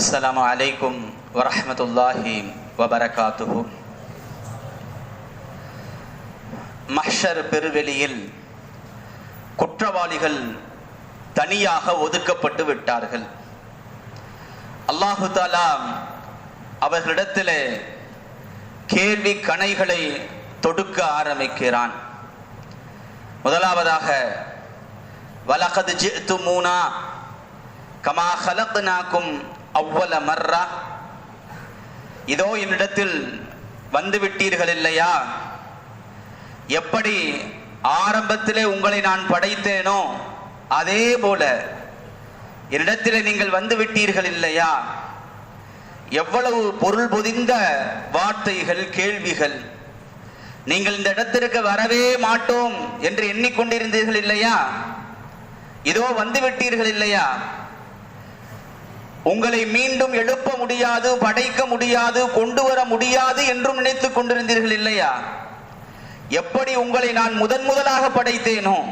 السلام عليكم ورحمة الله وبركاته மஹ்ஷர் பெருவெளியில் குற்றவாளிகள் தனியாக ஒதுக்கப்பட்டு விட்டார்கள் அல்லாஹு தாலா அவர்களிடத்திலே கேள்வி கணைகளை தொடுக்க ஆரம்பிக்கிறான் முதலாவதாக வலகது ஜித்துமூனா கமா ஹலக்னாக்கும் அவ்வள மர்ரா. இதோ என்னிடத்தில் வந்து விட்டீர்கள் இல்லையா எப்படி ஆரம்பத்திலே உங்களை நான் படைத்தேனோ அதே போல என்னிடத்திலே நீங்கள் வந்து விட்டீர்கள் இல்லையா எவ்வளவு பொருள் பொதிந்த வார்த்தைகள் கேள்விகள். நீங்கள் இந்த இடத்திற்கு வரவே மாட்டோம் என்று எண்ணிக்கொண்டிருந்தீர்கள் இல்லையா இதோ வந்துவிட்டீர்கள் இல்லையா உங்களை மீண்டும் எழுப்ப முடியாது படைக்க முடியாது கொண்டு வர முடியாது என்றும் நினைத்துக் கொண்டிருந்தீர்கள் இல்லையா? எப்படி உங்களை நான் முதன் முதலாக படைத்தேனோ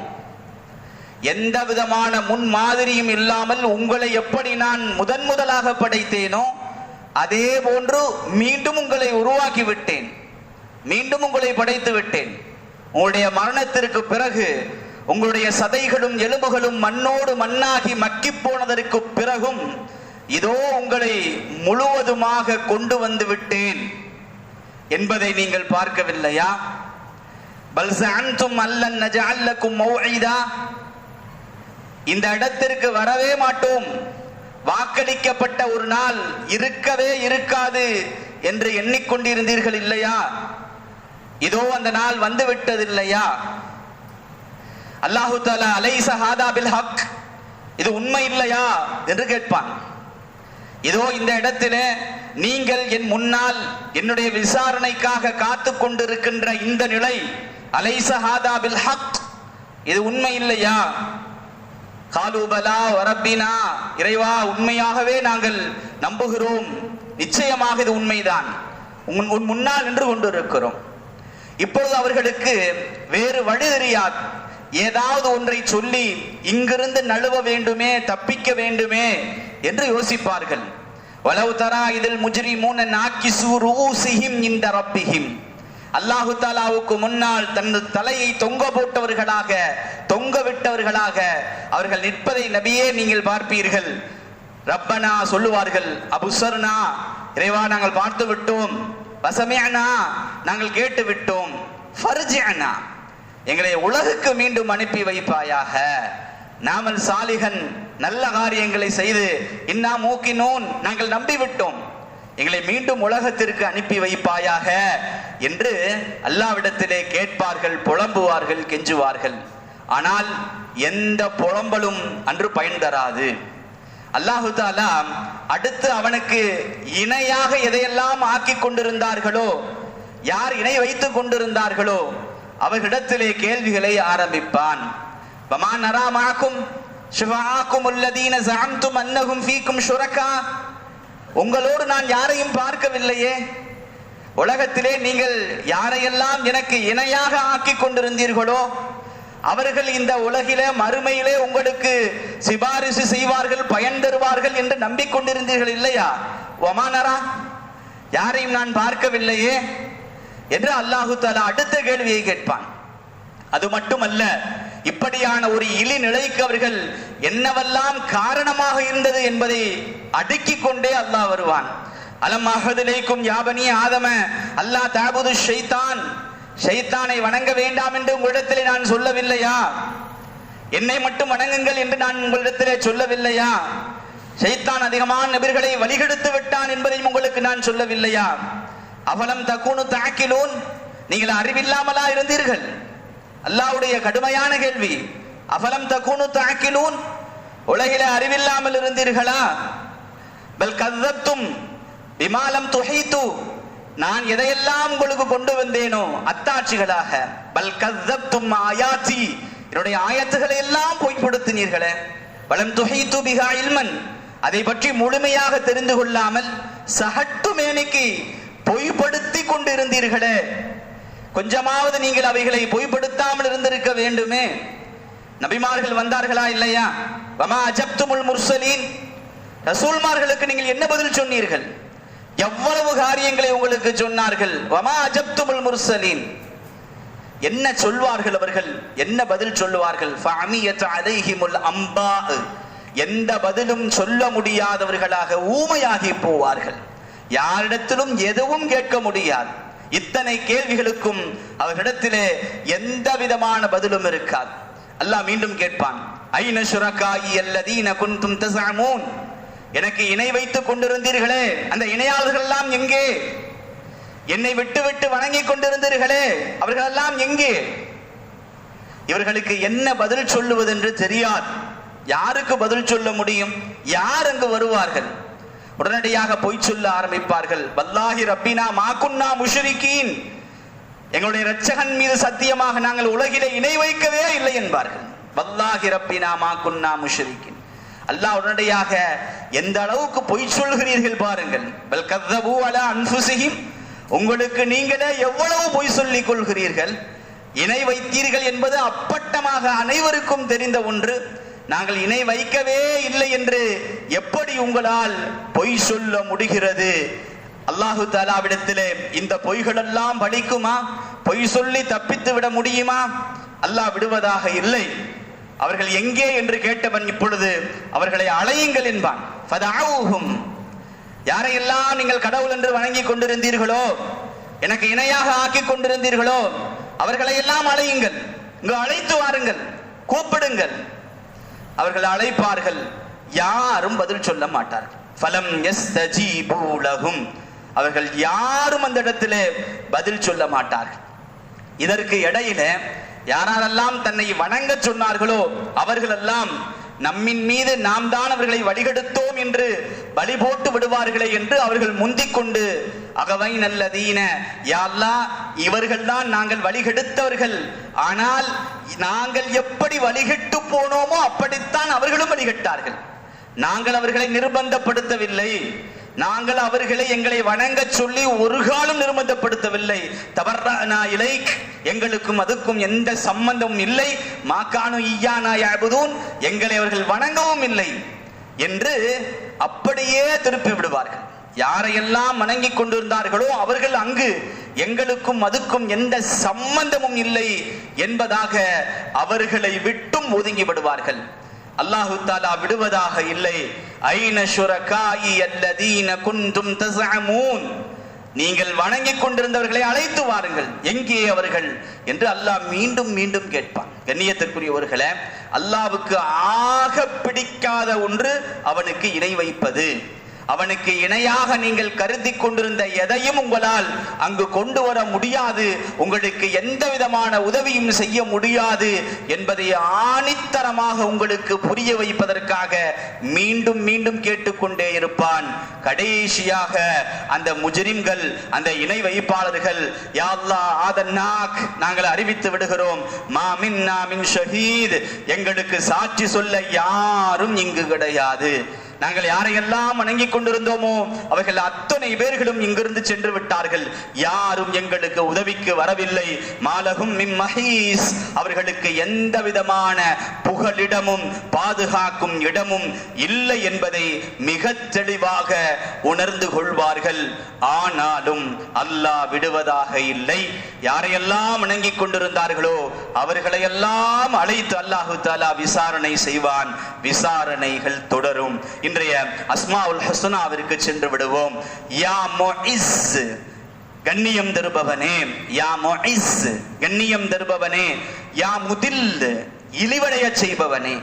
எந்த விதமான முன் மாதிரியும் இல்லாமல் உங்களை எப்படி நான் முதன் முதலாக படைத்தேனோ அதே போன்று மீண்டும் உங்களை உருவாக்கி விட்டேன். மீண்டும் உங்களை படைத்து விட்டேன். உங்களுடைய மரணத்திற்கு பிறகு உங்களுடைய சதைகளும் எலும்புகளும் மண்ணோடு மண்ணாகி மக்கி போனதற்கு பிறகும் இதோ உங்களை முழுவதுமாக கொண்டு வந்து விட்டேன் என்பதை நீங்கள் பார்க்கவில்லையா? பல் அல்லன் நஜஅல்லக்கும் மௌஇதா. இந்த இடத்திற்கு வரவே மாட்டோம். வாக்களிக்கப்பட்ட ஒரு நாள் இருக்கவே இருக்காது என்று எண்ணிக்கொண்டிருந்தீர்கள் இல்லையா? இதோ அந்த நாள் வந்து விட்டது இல்லையா அல்லாஹு தாலா பில் ஹக். இது உண்மை இல்லையா? என்று கேட்பான். இதோ இந்த இடத்திலே நீங்கள் என் முன்னால் என்னுடைய விசாரணைக்காக காத்து கொண்டிருக்கின்ற இந்த நிலை அலைசஹாதா பில் ஹக். இது உண்மை இல்லையா காலூபலா வரப்பினா இறைவா உண்மையாகவே நாங்கள் நம்புகிறோம். நிச்சயமாக இது உண்மைதான். உன் முன்னால் நின்று கொண்டிருக்கிறோம். இப்பொழுது அவர்களுக்கு வேறு வழி தெரியாது. ஏதாவது ஒன்றை சொல்லி இங்கிருந்து நழுவ வேண்டுமே தப்பிக்க வேண்டுமே என்று யோசிப்பார்கள். வலவு தரா இதில் முஜிரி மூன நாக்கி சூரூசிஹிம் இந்த ரப்பிஹிம். அல்லாஹு தாலாவுக்கு முன்னால் தனது தலையை தொங்க போட்டவர்களாக தொங்க விட்டவர்களாக அவர்கள் நிற்பதை நபியே நீங்கள் பார்ப்பீர்கள். ரப்பனா சொல்லுவார்கள் அபுசர்னா இறைவா நாங்கள் பார்த்து விட்டோம். வசமேனா நாங்கள் கேட்டு விட்டோம். அண்ணா எங்களை உலகுக்கு மீண்டும் அனுப்பி வைப்பாயாக. நாமல் சாலிகன் நல்ல காரியங்களை செய்து இன்னா மூக்கினோன் நாங்கள் நம்பிவிட்டோம். எங்களை மீண்டும் உலகத்திற்கு அனுப்பி வைப்பாயாக. என்று அல்லாவிடத்திலே கேட்பார்கள் புலம்புவார்கள் கெஞ்சுவார்கள். ஆனால் எந்த புலம்பலும் அன்று பயன் தராது. அல்லாஹு தாலா அடுத்து அவனுக்கு இணையாக எதையெல்லாம் ஆக்கி கொண்டிருந்தார்களோ யார் இணை வைத்துக் கொண்டிருந்தார்களோ அவர்களிடத்திலே கேள்விகளை ஆரம்பிப்பான். வமா நராமாக்கும் ஷுஃபாக்கும் உள்ளதீன ஜஅம்தும் அன்னஹும் ஃபீக்கும் உங்களோடு நான் யாரையும் பார்க்கவில்லையே. உலகத்திலே நீங்கள் யாரையெல்லாம் எனக்கு இணையாக ஆக்கி கொண்டிருந்தீர்களோ அவர்கள் இந்த உலகிலே மறுமையிலே உங்களுக்கு சிபாரிசு செய்வார்கள் பயன் தருவார்கள் என்று நம்பிக்கொண்டிருந்தீர்கள் இல்லையா? ஒமானரா யாரையும் நான் பார்க்கவில்லையே. என்று அல்லாஹு தாலா அடுத்த கேள்வியை கேட்பான். அது மட்டுமல்ல இப்படியான ஒரு இழி நிலைக்கு அவர்கள் என்னவெல்லாம் காரணமாக இருந்தது என்பதை அடுக்கிக் கொண்டே அல்லாஹ் வருவான். அலம் அகதிலேக்கும் யாபனி ஆதம அல்லாஹ் தாபுது ஷைத்தான் ஷைத்தானை வணங்க வேண்டாம் என்று உங்களிடத்திலே நான் சொல்லவில்லையா? என்னை மட்டும் வணங்குங்கள் என்று நான் உங்களிடத்திலே சொல்லவில்லையா? ஷைத்தான் அதிகமான நபிர்களை வழிகெடுத்து விட்டான் என்பதையும் உங்களுக்கு நான் சொல்லவில்லையா? அவலம் தகுனு தாக்கிலூன் நீங்கள் அறிவில்லாமலா இருந்தீர்கள்? அல்லாவுடைய கடுமையான கேள்வி. அபலம் தகுனு தாக்கிலூன் உலகிலே அறிவில்லாமல் இருந்தீர்களா? பல் கதத்தும் விமாலம் துஹீது நான் எதையெல்லாம் உங்களுக்கு கொண்டு வந்தேனோ அத்தாட்சிகளாக பல் கதத்தும் ஆயாத்தி. என்னுடைய ஆயத்துக்களை எல்லாம் பொய்ப்படுத்தினீர்களே. வளம் துஹீது பிகா இல்மன். அதை பற்றி முழுமையாக தெரிந்து கொள்ளாமல் சகட்டு மேனைக்கு பொய்ப்படுத்தி கொண்டிருந்தீர்களே. கொஞ்சமாவது நீங்கள் அவைகளை பொய்ப்படுத்தாமல் இருந்திருக்க வேண்டுமே. நபிமார்கள் வந்தார்களா இல்லையா? வமா அஜப்துமுல் முர்சலீன். ரசூல்மார்களுக்கு நீங்கள் என்ன பதில் சொன்னீர்கள்? எவ்வளவு காரியங்களை உங்களுக்கு சொன்னார்கள்? வமா அஜப்துமுல் முர்சலீன். என்ன சொல்வார்கள் அவர்கள்? என்ன பதில் சொல்லுவார்கள்? ஃபஅமியத் அலைஹிமுல் அம்பா எந்த பதிலும் சொல்ல முடியாதவர்களாக ஊமையாகி போவார்கள். யாரிடத்திலும் எதுவும் கேட்க முடியாது. இத்தனை கேள்விகளுக்கும் அவர்களிடத்திலே எந்த விதமான பதிலும் இருக்காது. அல்லாஹ் மீண்டும் கேட்பான் ஐன சுரக்காயி அல்லதீன குன்தும் தசாமூன் எனக்கு இணை வைத்துக் கொண்டிருந்தீர்களே அந்த இணையாளர்கள் எல்லாம் எங்கே? என்னை விட்டு விட்டு வணங்கி கொண்டிருந்தீர்களே அவர்கள் எல்லாம் எங்கே? இவர்களுக்கு என்ன பதில் சொல்லுவதென்று தெரியாது. யாருக்கு பதில் சொல்ல முடியும்? யார் அங்கு வருவார்கள்? உடனடியாக பொய் சொல்ல ஆரம்பிப்பார்கள். வல்லாஹி ரப்பினா மாக்குன்னா முஷரிக்கீன் எங்களுடைய இரட்சகன் மீது சத்தியமாக நாங்கள் உலகிலே இணை வைக்கவே இல்லை என்பார்கள். வல்லாஹி ரப்பினா மாக்குன்னா முஷரிக்கின் அல்லாஹ் உடனடியாக எந்த அளவுக்கு பொய் சொல்கிறீர்கள் பாருங்கள். பல் அலா அன்ஃபுசிஹிம் உங்களுக்கு நீங்களே எவ்வளவு பொய் சொல்லிக் கொள்கிறீர்கள்? இணை வைத்தீர்கள் என்பது அப்பட்டமாக அனைவருக்கும் தெரிந்த ஒன்று. நாங்கள் இணை வைக்கவே இல்லை என்று எப்படி உங்களால் பொய் சொல்ல முடிகிறது? அல்லாஹு தாலாவிடத்திலே இந்த பொய்கள் எல்லாம் பொய் சொல்லி தப்பித்து விட முடியுமா? அல்லாஹ் விடுவதாக இல்லை. அவர்கள் எங்கே என்று கேட்டவன் இப்பொழுது அவர்களை அலையுங்கள் என்பான். யாரையெல்லாம் நீங்கள் கடவுள் என்று வணங்கி கொண்டிருந்தீர்களோ எனக்கு இணையாக ஆக்கி கொண்டிருந்தீர்களோ அவர்களை எல்லாம் அழையுங்கள். இங்கு அழைத்து வாருங்கள். கூப்பிடுங்கள். அவர்கள் அழைப்பார்கள். யாரும் பதில் சொல்ல மாட்டார்கள். ஃபலம் யஸ்தஜீபு லஹும். அவர்கள் யாரும் அந்த இடத்திலே பதில் சொல்ல மாட்டார்கள். இதற்கு இடையில யாரெல்லாம் தன்னை வணங்க சொன்னார்களோ அவர்களெல்லாம் நம்மின் மீது நாம் தான் அவர்களை வழிகெடுத்தோம் என்று பலி போட்டு விடுவார்களே என்று அவர்கள் முந்திக் கொண்டு அகவை நல்லதீன யாழ்லா இவர்கள் தான் நாங்கள் வழிகெடுத்தவர்கள். ஆனால் நாங்கள் எப்படி வழிகெட்டு போனோமோ அப்படித்தான் அவர்களும் வழிகெட்டார்கள். நாங்கள் அவர்களை நிர்பந்தப்படுத்தவில்லை. நாங்கள் அவர்களை எங்களை வணங்க சொல்லி ஒரு காலம் நிர்பந்தப்படுத்தவில்லை. தவறானா இலை எங்களுக்கும் அதுக்கும் எந்த சம்பந்தமும் இல்லை. மாக்கானு ஈயானா யாபுதூன் எங்களை அவர்கள் வணங்கவும் இல்லை என்று அப்படியே திருப்பி விடுவார்கள். யாரையெல்லாம் வணங்கிக் கொண்டிருந்தார்களோ அவர்கள் அங்கு எங்களுக்கும் அதுக்கும் எந்த சம்பந்தமும் இல்லை என்பதாக அவர்களை விட்டும் ஒதுங்கி விடுவார்கள். அல்லாஹு தாலா விடுவதாக இல்லை. ஐன ஷுரகாயி அல்லதீன குன்தும் தஸஅமூன்? நீங்கள் வணங்கிக் கொண்டிருந்தவர்களை அழைத்து வாருங்கள். எங்கே அவர்கள்? என்று அல்லாஹ் மீண்டும் மீண்டும் கேட்பான். கண்ணியத்திற்குரியவர்களே அல்லாவுக்கு ஆக பிடிக்காத ஒன்று அவனுக்கு இணை வைப்பது அவனுக்கு இணையாக நீங்கள் கருதி கொண்டிருந்த எதையும் உங்களால் அங்கு கொண்டு வர முடியாது. உங்களுக்கு எந்த விதமான உதவியும் செய்ய முடியாது என்பதை ஆணித்தரமாக உங்களுக்கு புரிய வைப்பதற்காக மீண்டும் மீண்டும் கேட்டுக்கொண்டே இருப்பான். கடைசியாக அந்த முஜரிம்கள் அந்த இணை வைப்பாளர்கள் யா ஆதன்னாக் நாங்கள் அறிவித்து விடுகிறோம். மாமின் நாமின் ஷஹீத் எங்களுக்கு சாட்சி சொல்ல யாரும் இங்கு கிடையாது. நாங்கள் யாரையெல்லாம் வணங்கிக் கொண்டிருந்தோமோ அவர்கள் அத்தனை பேர்களும் இங்கிருந்து சென்று விட்டார்கள். யாரும் எங்களுக்கு உதவிக்கு வரவில்லை. மாலகும் மஹீஸ். அவர்களுக்கு எந்த விதமான புகலிடமும் பாதுகாக்கும் இடமும் இல்லை என்பதை மிக தெளிவாக உணர்ந்து கொள்வார்கள். ஆனாலும் அல்லாஹ் விடுவதாக இல்லை. யாரையெல்லாம் வணங்கிக் கொண்டிருந்தார்களோ அவர்களையெல்லாம் அழைத்து அல்லாஹு தாலா விசாரணை செய்வான். விசாரணைகள் தொடரும். இன்றைய அஸ்மா உல் ஹசுனாவிற்கு சென்று விடுவோம். யா முஇஸ் கண்ணியம் தருபவனே. யா முஇஸ் கண்ணியம் தருபவனே. யா முதில் இழிவடைய செய்பவனே.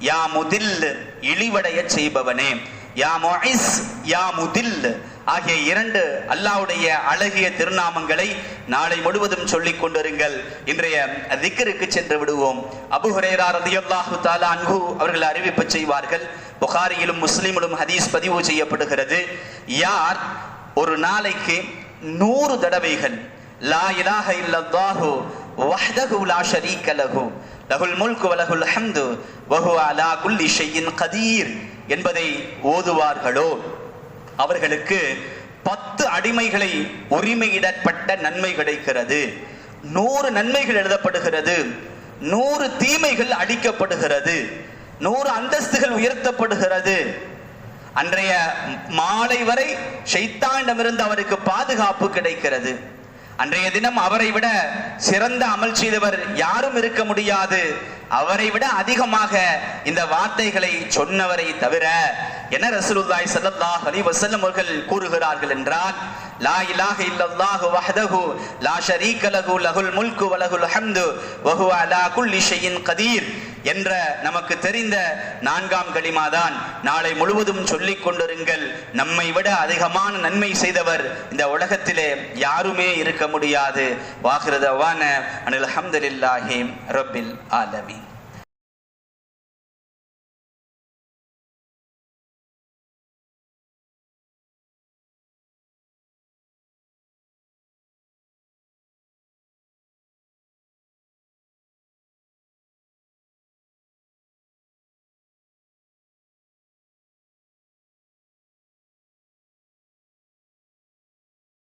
யா முதில் இழிவடைய செய்பவனே. யா முஇஸ் யா முதில் ஆகிய இரண்டு அல்லாவுடைய அழகிய திருநாமங்களை நாளை முழுவதும் சொல்லிக் கொண்டிருங்கள். இன்றைய திக்கருக்கு சென்று விடுவோம். அபு ஹுரேரா தாலா அன்பு அவர்கள் அறிவிப்பு செய்வார்கள். புகாரியிலும் முஸ்லிமிலும் ஹதீஸ் பதிவு செய்யப்படுகிறது. யார்? ஒரு நாளைக்கு நூறு தடவைகள். லா இலாஹ இல்லல்லாஹு வஹ்தஹு லா ஷரீக லஹு. லஹுல் முல்கு வலஹுல் ஹம்து. வஹு அலா குல்லி ஷையின் கதீர். என்பதை ஓதுவார்களோ? அவர்களுக்கு பத்து அடிமைகளை உரிமையிடப்பட்ட நன்மை கிடைக்கிறது. நூறு நன்மைகள் எழுதப்படுகிறது. நூறு தீமைகள் அழிக்கப்படுகிறது. நூறு அந்தஸ்துகள் உயர்த்தப்படுகிறது. அன்றைய மாலை வரை ஷைத்தானிடமிருந்து அவருக்கு பாதுகாப்பு கிடைக்கிறது. அன்றைய தினம் அவரை விட சிறந்த அமல் செய்தவர் யாரும் இருக்க முடியாது. அவரை விட அதிகமாக இந்த வார்த்தைகளை சொன்னவரை தவிர என ரசூலுல்லாஹி ஸல்லல்லாஹு அலைஹி வஸல்லம் அவர்கள் கூறுகிறார்கள் என்றால் லா இலாஹ இல்லல்லாஹு வஹ்தஹு லா ஷரீக லஹு லஹுல் முல்கு வலஹுல் ஹம்து வஹுவ அலா குல்லி ஷைஇன் கதீர். என்ற நமக்கு தெரிந்த நான்காம் களிமாதான் நாளை முழுவதும் சொல்லிக் கொண்டிருங்கள். நம்மை விட அதிகமான நன்மை செய்தவர் இந்த உலகத்திலே யாருமே இருக்க முடியாது. வாகிருதவான அனில் அஹமதுல்லாஹிம் ரபில் ஆலமீன்.